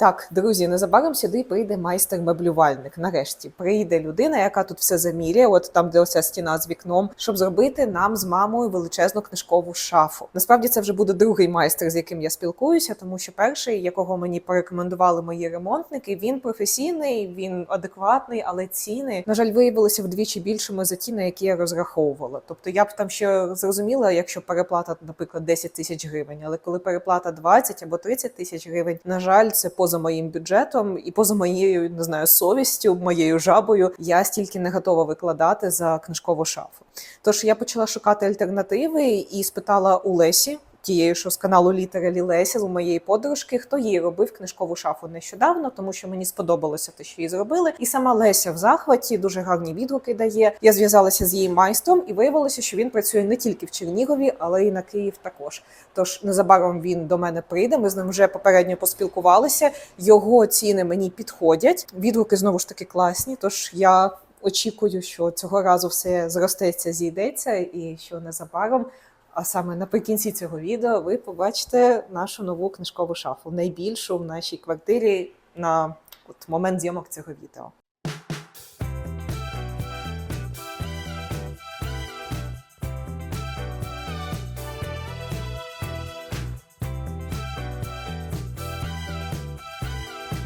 Так, друзі, незабаром сюди прийде майстер-меблювальник. Нарешті прийде людина, яка тут все заміряє, от там, де оця стіна з вікном, щоб зробити нам з мамою величезну книжкову шафу. Насправді це вже буде другий майстер, з яким я спілкуюся, тому що перший, якого мені порекомендували мої ремонтники, він професійний, він адекватний, але ціни, на жаль, виявилися вдвічі більшими за ті, на які я розраховувала. Тобто я б там ще зрозуміла, якщо переплата, наприклад, 10 тисяч гривень, але коли переплата 20 або 30 тисяч гривень, на жаль, це поза моїм бюджетом і поза моєю не знаю совістю, моєю жабою. Я стільки не готова викладати за книжкову шафу. Тож я почала шукати альтернативи і спитала у Лесі. Тією, що з каналу Літера Леся, у моєї подружки, хто їй робив книжкову шафу нещодавно, тому що мені сподобалося те, що її зробили. І сама Леся в захваті дуже гарні відгуки дає. Я зв'язалася з її майстром, і виявилося, що він працює не тільки в Чернігові, але й на Київ також. Тож незабаром він до мене прийде. Ми з ним вже попередньо поспілкувалися. Його ціни мені підходять. Відгуки знову ж таки класні. Тож я очікую, що цього разу все зростеться, зійдеться, і що незабаром. А саме наприкінці цього відео ви побачите нашу нову книжкову шафу, найбільшу в нашій квартирі на от момент зйомок цього відео.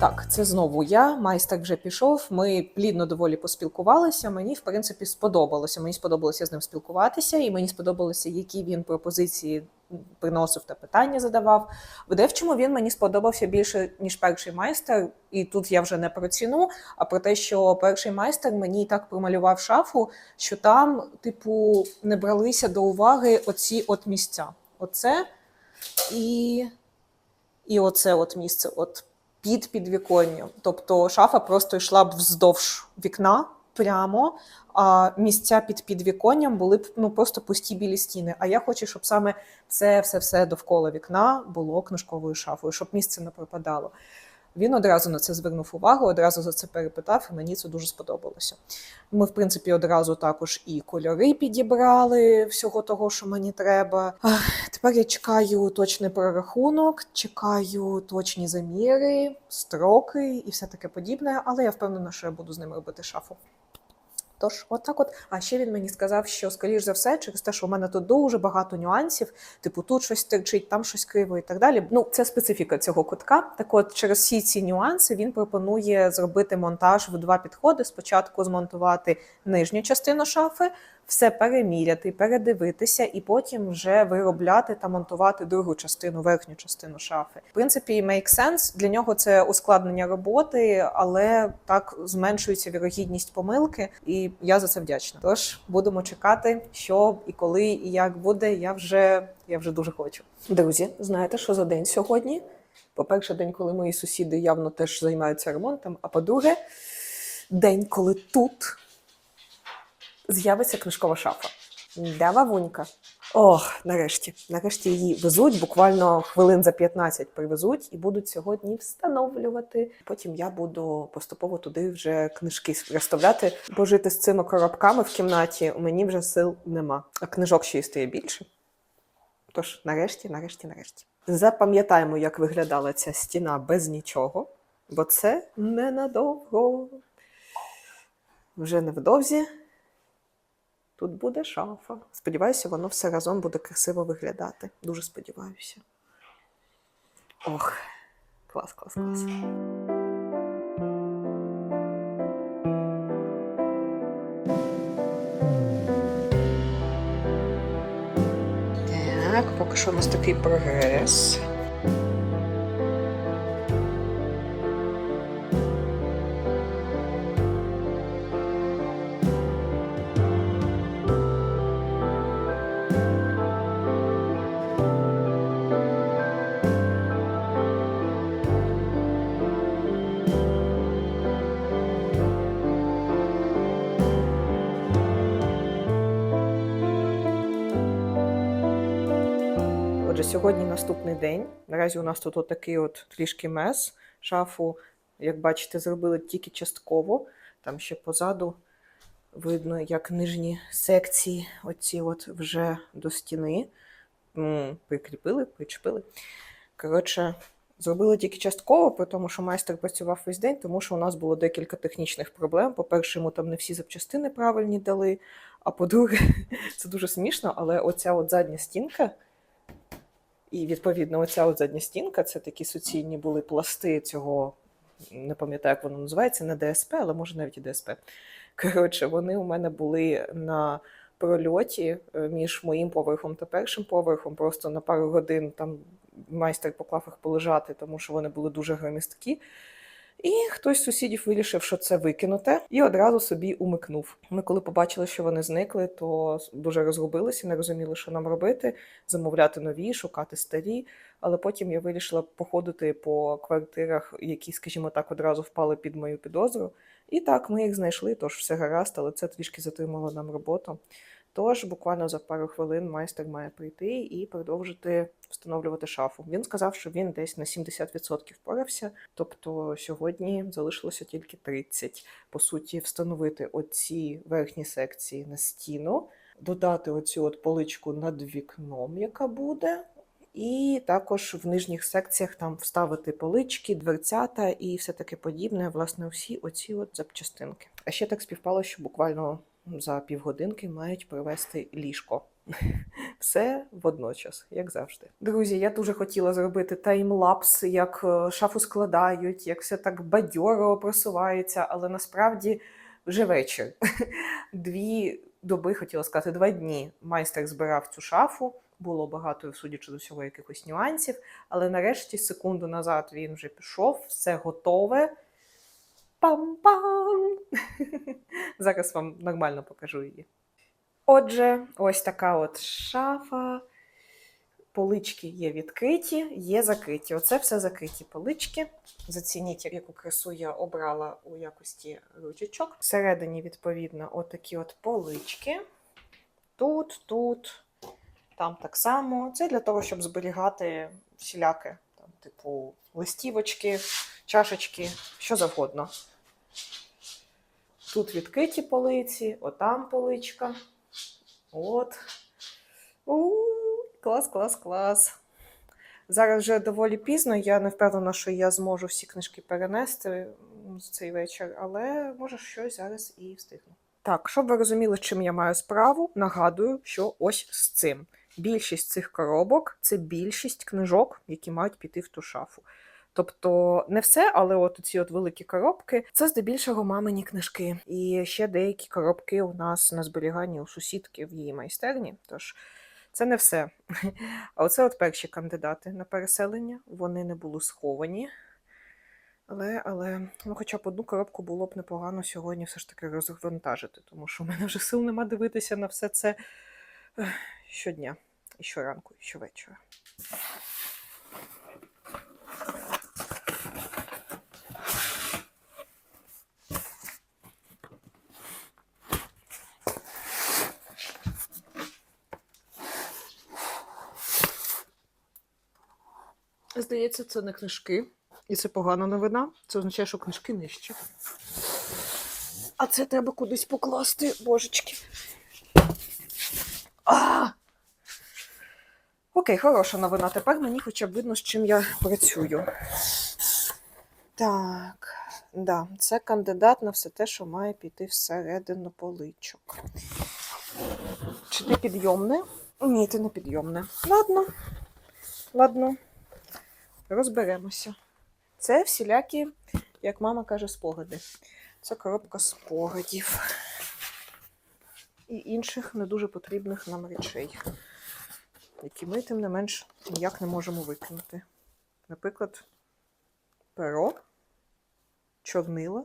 Так, це знову я. Майстер вже пішов. Ми плідно доволі поспілкувалися. Мені, в принципі, сподобалося. Мені сподобалося з ним спілкуватися, і мені сподобалося, які він пропозиції приносив та питання задавав. В дечому він мені сподобався більше, ніж перший майстер. І тут я вже не про ціну, а про те, що перший майстер мені так промалював шафу, що там, типу, не бралися до уваги оці от місця. Оце і, і оце от місце. От під підвіконням. Тобто шафа просто йшла б вздовж вікна прямо, а місця під підвіконням були б ну просто пусті білі стіни. А я хочу, щоб саме це все-все довкола вікна було книжковою шафою, щоб місце не пропадало. Він одразу на це звернув увагу, одразу за це перепитав, і мені це дуже сподобалося. Ми, в принципі, одразу також і кольори підібрали всього того, що мені треба. Тепер я чекаю точний прорахунок, чекаю точні заміри, строки і все таке подібне, але я впевнена, що я буду з ним робити шафу. Тож, отак от. А ще він мені сказав, що, скоріш за все, через те, що у мене тут дуже багато нюансів, типу тут щось терчить, там щось криво і так далі. Ну, це специфіка цього кутка. Так от, через всі ці нюанси він пропонує зробити монтаж в два підходи. Спочатку змонтувати нижню частину шафи, все переміряти, передивитися, і потім вже виробляти та монтувати другу частину, верхню частину шафи. В принципі, make sense. Для нього це ускладнення роботи, але так зменшується вірогідність помилки, і я за це вдячна. Тож будемо чекати, що і коли, і як буде. Я вже я вже дуже хочу. Друзі, знаєте, що за день сьогодні? По-перше, день, коли мої сусіди явно теж займаються ремонтом. А по-друге, день, коли тут з'явиться книжкова шафа. Да, вавунька. Ох, нарешті. Нарешті її везуть, буквально хвилин за 15 привезуть і будуть сьогодні встановлювати. Потім я буду поступово туди вже книжки розставляти, бо жити з цими коробками в кімнаті у мені вже сил нема. А книжок ще й стає більше. Тож, нарешті, нарешті, нарешті. Запам'ятаємо, як виглядала ця стіна без нічого, бо це ненадовго. Вже невдовзі тут буде шафа. Сподіваюся, воно все разом буде красиво виглядати. Дуже сподіваюся. Ох, клас, клас, клас. Так, поки що у нас такий прогрес. Сьогодні наступний день. Наразі у нас тут отакий от трішки мес. Шафу, як бачите, зробили тільки частково. Там ще позаду видно, як нижні секції, оці от вже до стіни. Прикріпили, причепили. Коротше, Зробили тільки частково, при тому, що майстер працював весь день, тому що у нас було декілька технічних проблем. По-перше, йому там не всі запчастини правильні дали. А по-друге, це дуже смішно, але оця от задня стінка, і відповідно, оця задня стінка це такі суцільні були пласти цього, не пам'ятаю, як воно називається, не ДСП, але може навіть і ДСП. Коротше, вони у мене були на прольоті е, між моїм поверхом та першим поверхом. Просто на пару годин там майстер поклав їх полежати, тому що вони були дуже громісткі. І хтось з сусідів вирішив, що це викинуте, і одразу собі умикнув. Ми, коли побачили, що вони зникли, то дуже розгубилися, не розуміли, що нам робити, замовляти нові, шукати старі. Але потім я вирішила походити по квартирах, які, скажімо так, одразу впали під мою підозру. І так, ми їх знайшли, тож все гаразд, але це трішки затримало нам роботу. Тож буквально за пару хвилин майстер має прийти і продовжити встановлювати шафу. Він сказав, що він десь на 70% впорався, тобто сьогодні залишилося тільки 30%. По суті, встановити оці верхні секції на стіну, додати оцю от поличку над вікном, яка буде. І також в нижніх секціях там вставити полички, дверцята і все таке подібне, власне, всі оці от запчастинки. А ще так співпало, що буквально за півгодинки мають привезти ліжко. Все водночас, як завжди. Друзі, я дуже хотіла зробити таймлапс, як е, шафу складають, як все так бадьоро просувається, але насправді вже вечір. Дві доби, хотіла сказати, два дні майстер збирав цю шафу. Було багато, судячи до всього, якихось нюансів. Але нарешті, секунду назад, він вже пішов, все готове. Пам-пам! Зараз вам нормально покажу її. Отже, ось така от шафа. Полички є відкриті, є закриті. Оце все закриті полички. Зацініть, яку красу я обрала у якості ручечок. Всередині, відповідно, отакі от полички. Тут, тут, там так само. Це для того, щоб зберігати всіляке, там, типу листівочки, чашечки, що завгодно. Тут відкриті полиці, отам поличка. От. У, клас, клас, клас. Зараз вже доволі пізно. Я не впевнена, що я зможу всі книжки перенести з цей вечір, але може щось зараз і встигну. Так, щоб ви розуміли, з чим я маю справу, нагадую, що ось з цим. Більшість цих коробок це більшість книжок, які мають піти в ту шафу. Тобто не все, але от ці от великі коробки це здебільшого мамині книжки. І ще деякі коробки у нас на зберіганні у сусідки в її майстерні. Тож це не все. А оце от перші кандидати на переселення. Вони не були сховані. Але, але ну, хоча б одну коробку було б непогано сьогодні все ж таки розвантажити, тому що в мене вже сил нема дивитися на все це щодня, і щоранку, і щовечора. Здається, це не книжки. І це погана новина. Це означає, що книжки нижче. А це треба кудись покласти, божечки. А! Окей, хороша новина. Тепер мені хоча б видно, з чим я працюю. Так, да, це кандидат на все те, що має піти всередину поличок. Чи ти підйомне? Ні, ти не підйомне. Ладно. Ладно. Розберемося. Це всілякі, як мама каже, спогади. Це коробка спогадів і інших не дуже потрібних нам речей, які ми, тим не менш, ніяк не можемо викинути. Наприклад, перо, чорнила,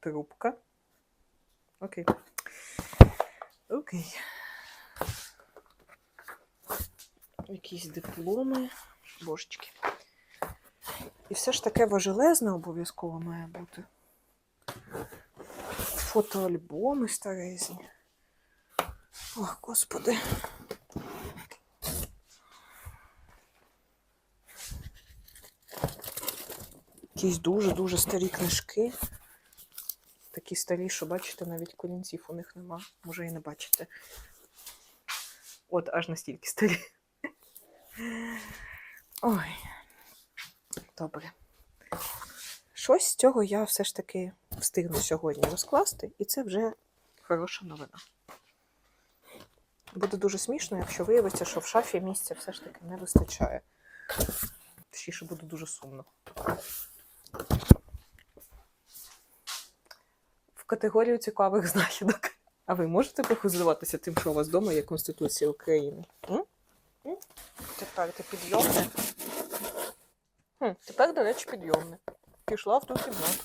трубка. Окей. Окей. Якісь дипломи. Божечки. І все ж таке важелезне обов'язково має бути. Фотоальбоми старезні. Ох, господи. Якісь дуже-дуже старі книжки. Такі старі, що бачите, навіть колінців у них нема. Може і не бачите. От аж настільки старі. Ой. Добре. Щось з цього я все ж таки встигну сьогодні розкласти, і це вже хороша новина. Буде дуже смішно, якщо виявиться, що в шафі місця все ж таки не вистачає. Точніше, буде дуже сумно. В категорію цікавих знахідок. А ви можете похизуватися тим, що у вас вдома є Конституція України? М? Тепер ти підйомне. Хм, тепер, до речі, підйомне. Пішла в ту кімнату.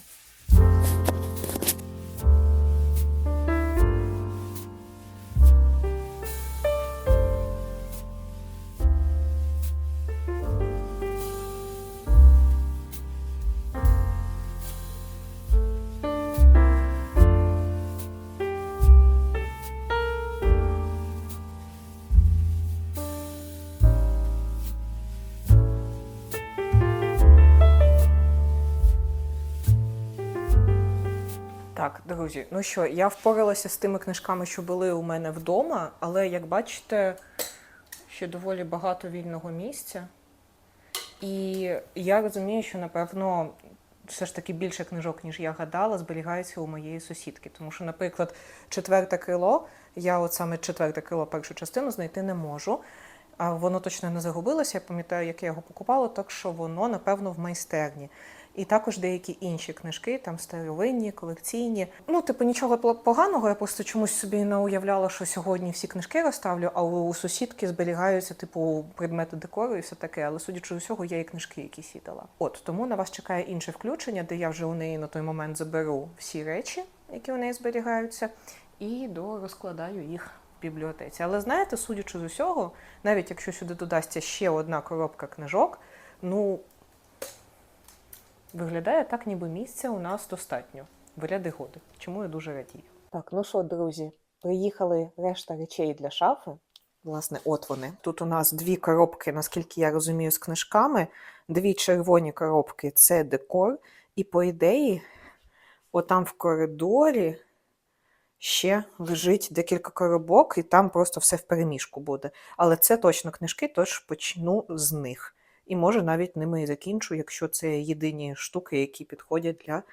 Друзі, ну що, я впоралася з тими книжками, що були у мене вдома, але як бачите, ще доволі багато вільного місця. І я розумію, що напевно все ж таки більше книжок, ніж я гадала, зберігається у моєї сусідки. Тому що, наприклад, четверте крило, я от саме четверте крило першу частину знайти не можу. А воно точно не загубилося. Я пам'ятаю, як я його покупала, так що воно, напевно, в майстерні. І також деякі інші книжки, там старовинні, колекційні. Ну, типу, нічого поганого. Я просто чомусь собі не уявляла, що сьогодні всі книжки розставлю, а у сусідки зберігаються, типу, предмети декору і все таке. Але судячи з усього, я і книжки якісь їй дала. От тому на вас чекає інше включення, де я вже у неї на той момент заберу всі речі, які у неї зберігаються, і до розкладаю їх бібліотеці. Але знаєте, судячи з усього, навіть якщо сюди додасться ще одна коробка книжок, ну Виглядає так, ніби місця у нас достатньо в ряди годи, чому я дуже радію. Так, ну що, друзі, приїхали решта речей для шафи. Власне, от вони. Тут у нас дві коробки, наскільки я розумію, з книжками. Дві червоні коробки це декор. І, по ідеї, отам в коридорі ще лежить декілька коробок, і там просто все в переміжку буде. Але це точно книжки, тож почну з них. І може навіть ними і закінчу, якщо це єдині штуки, які підходять для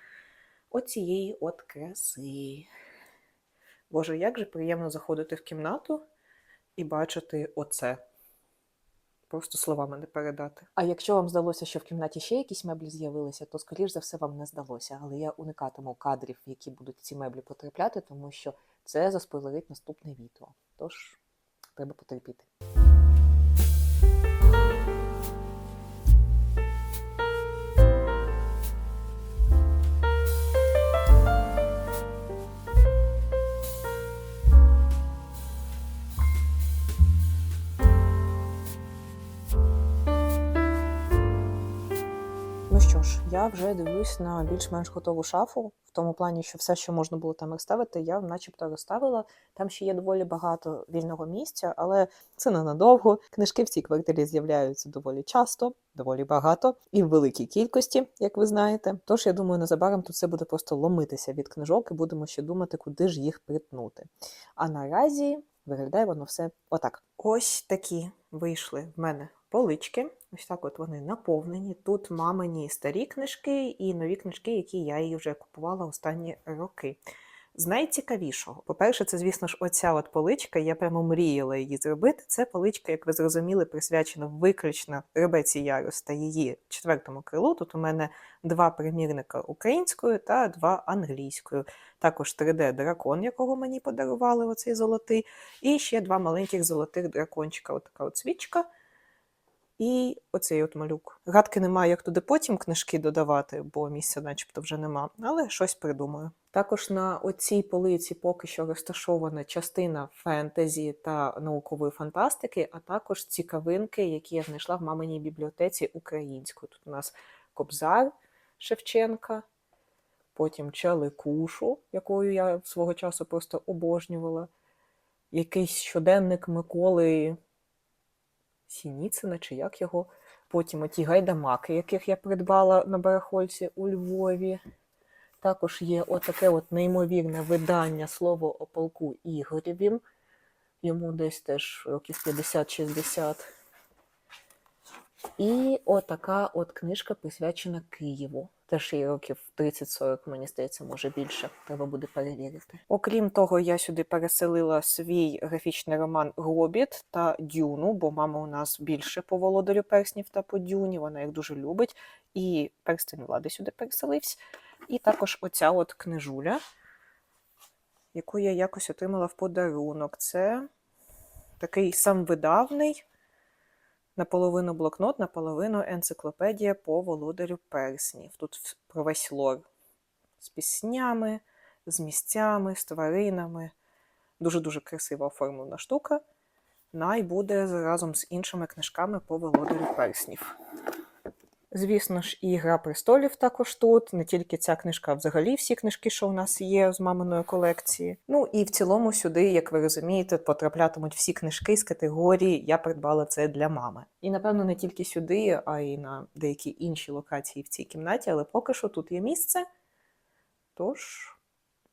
оцієї от краси. Боже, як же приємно заходити в кімнату і бачити оце. Просто словами не передати. А якщо вам здалося, що в кімнаті ще якісь меблі з'явилися, то скоріш за все вам не здалося. Але я уникатиму кадрів, які будуть ці меблі потрапляти, тому що це заспойлерить наступне відео. Тож треба потерпіти. Я вже дивлюсь на більш-менш готову шафу, в тому плані, що все, що можна було там розставити, я начебто розставила. Там ще є доволі багато вільного місця, але це ненадовго. Книжки в цій квартирі з'являються доволі часто, доволі багато і в великій кількості, як ви знаєте. Тож я думаю, незабаром тут все буде просто ломитися від книжок, і будемо ще думати, куди ж їх притнути. А наразі виглядає воно все отак. Ось такі вийшли в мене полички. Ось так от вони наповнені. Тут мамині старі книжки і нові книжки, які я їй вже купувала останні роки. З найцікавішого, по-перше, це, звісно ж, оця от поличка. Я прямо мріяла її зробити. Це поличка, як ви зрозуміли, присвячена виключно Ребеці Ярос та її четвертому крилу. Тут у мене два примірника українською та два англійською. Також 3D-дракон, якого мені подарували, оцей золотий, і ще два маленьких золотих дракончика. Отака от свічка. І оцей от малюк. Гадки немає, як туди потім книжки додавати, бо місця начебто вже нема, але щось придумаю. Також на оцій полиці поки що розташована частина фентезі та наукової фантастики, а також цікавинки, які я знайшла в маминій бібліотеці українською. Тут у нас Кобзар Шевченка, потім Чаликушу, якою я свого часу просто обожнювала, якийсь щоденник Миколи Сініцина, чи як його. Потім оті гайдамаки, яких я придбала на барахольці у Львові. Також є отаке от неймовірне видання слово о полку Ігорєвім. Йому десь теж років 50-60. І отака от книжка присвячена Києву. Теж їй років 30-40, мені здається, може більше. Треба буде перевірити. Окрім того, я сюди переселила свій графічний роман Гробіт та Дюну, бо мама у нас більше по володарю перснів та по Дюні. Вона їх дуже любить. І перстень влади сюди переселився. І також оця от книжуля, яку я якось отримала в подарунок. Це такий самвидавний наполовину блокнот, наполовину енциклопедія по володарю перснів. Тут про весь лор з піснями, з місцями, з тваринами. Дуже-дуже красиво оформлена штука. Най буде разом з іншими книжками по володарю перснів. Звісно ж, і Гра престолів також тут. Не тільки ця книжка, а взагалі всі книжки, що у нас є з маминої колекції. Ну і в цілому сюди, як ви розумієте, потраплятимуть всі книжки з категорії Я придбала це для мами. І напевно не тільки сюди, а й на деякі інші локації в цій кімнаті, але поки що тут є місце. Тож,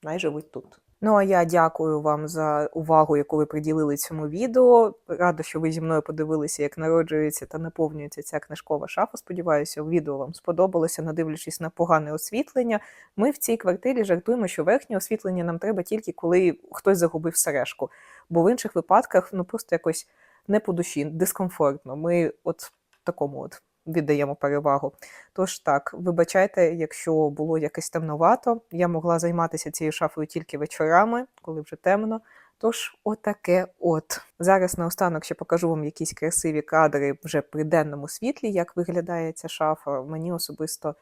най живуть тут. Ну а я дякую вам за увагу, яку ви приділили цьому відео. Рада, що ви зі мною подивилися, як народжується та наповнюється ця книжкова шафа. Сподіваюся, відео вам сподобалося, надивлячись на погане освітлення. Ми в цій квартирі жартуємо, що верхнє освітлення нам треба тільки коли хтось загубив сережку. Бо в інших випадках ну просто якось не по душі, дискомфортно. Ми от такому от віддаємо перевагу. Тож так, вибачайте, якщо було якось темновато. Я могла займатися цією шафою тільки вечорами, коли вже темно. Тож, отаке от. Зараз наостанок ще покажу вам якісь красиві кадри вже при денному світлі, як виглядає ця шафа. Мені особисто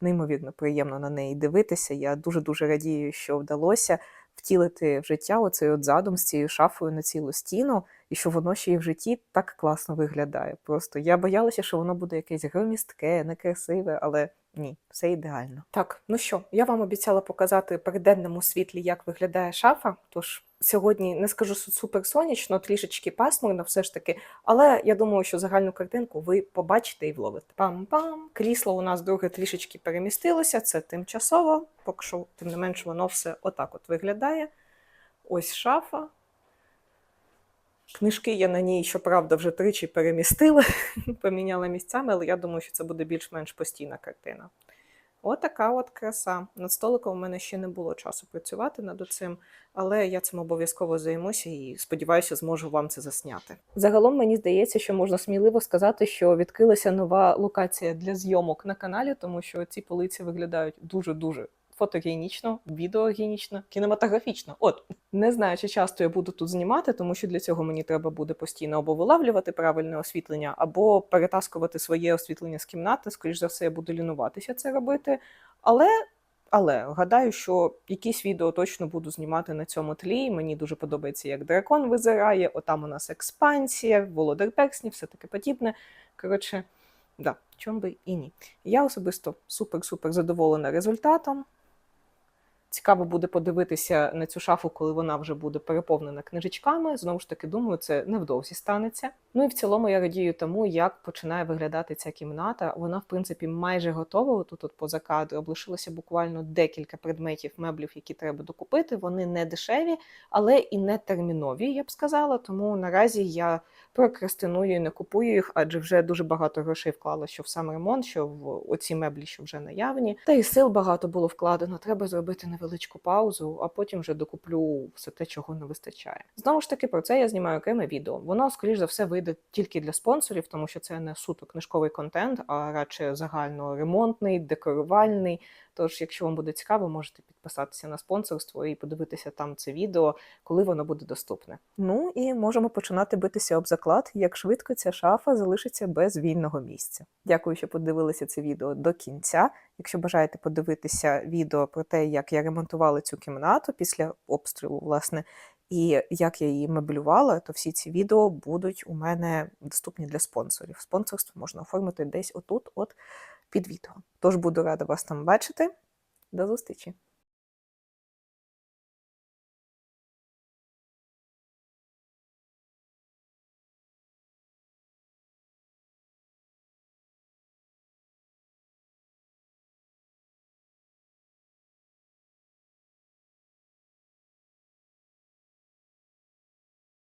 неймовірно приємно на неї дивитися. Я дуже-дуже радію, що вдалося втілити в життя оцей от задум з цією шафою на цілу стіну, і що воно ще й в житті так класно виглядає. Просто я боялася, що воно буде якесь громістке, некрасиве, але ні, все ідеально. Так, ну що, я вам обіцяла показати при денному світлі, як виглядає шафа. Тож сьогодні не скажу супер сонячно, трішечки пасмурно, все ж таки. Але я думаю, що загальну картинку ви побачите і вловите. Пам-пам! Крісло у нас друге трішечки перемістилося, це тимчасово, поки що, тим не менш, воно все отак от виглядає. Ось шафа. Книжки я на ній, щоправда, вже тричі перемістила, поміняла місцями, але я думаю, що це буде більш-менш постійна картина. Отака от краса. Над столиком у мене ще не було часу працювати над цим, але я цим обов'язково займуся і сподіваюся, зможу вам це засняти. Загалом мені здається, що можна сміливо сказати, що відкрилася нова локація для зйомок на каналі, тому що ці полиці виглядають дуже-дуже фотогенічно, відеогенічно, кінематографічно. От не знаю, чи часто я буду тут знімати, тому що для цього мені треба буде постійно або вилавлювати правильне освітлення, або перетаскувати своє освітлення з кімнати. Скоріш за все, я буду лінуватися це робити. Але. Але гадаю, що якісь відео точно буду знімати на цьому тлі. Мені дуже подобається, як дракон визирає. Отам у нас експансія, володар перснів, все таке подібне. Коротше, да, чом би і ні. Я особисто супер-супер задоволена результатом. Цікаво буде подивитися на цю шафу, коли вона вже буде переповнена книжечками. Знову ж таки, думаю, це невдовзі станеться. Ну і в цілому я радію тому, як починає виглядати ця кімната. Вона, в принципі, майже готова. Тут от поза кадром лишилося буквально декілька предметів, меблів, які треба докупити. Вони не дешеві, але і не термінові, я б сказала. Тому наразі я прокрастиную і не купую їх, адже вже дуже багато грошей вклала, що в сам ремонт, що в оці меблі, що вже наявні. Та і сил багато було вкладено. Треба зробити невеличку паузу, а потім вже докуплю все те, чого не вистачає. Знову ж таки, про це я знімаю окреме відео. Воно, скоріш за все, вийде тільки для спонсорів, тому що це не суто книжковий контент, а радше загально ремонтний, декорувальний. Тож, якщо вам буде цікаво, можете підписатися на спонсорство і подивитися там це відео, коли воно буде доступне. Ну і можемо починати битися об заклад, як швидко ця шафа залишиться без вільного місця. Дякую, що подивилися це відео до кінця. Якщо бажаєте подивитися відео про те, як я ремонтувала цю кімнату після обстрілу, власне, і як я її меблювала, то всі ці відео будуть у мене доступні для спонсорів. Спонсорство можна оформити десь отут, от під відео. Тож буду рада вас там бачити. До зустрічі!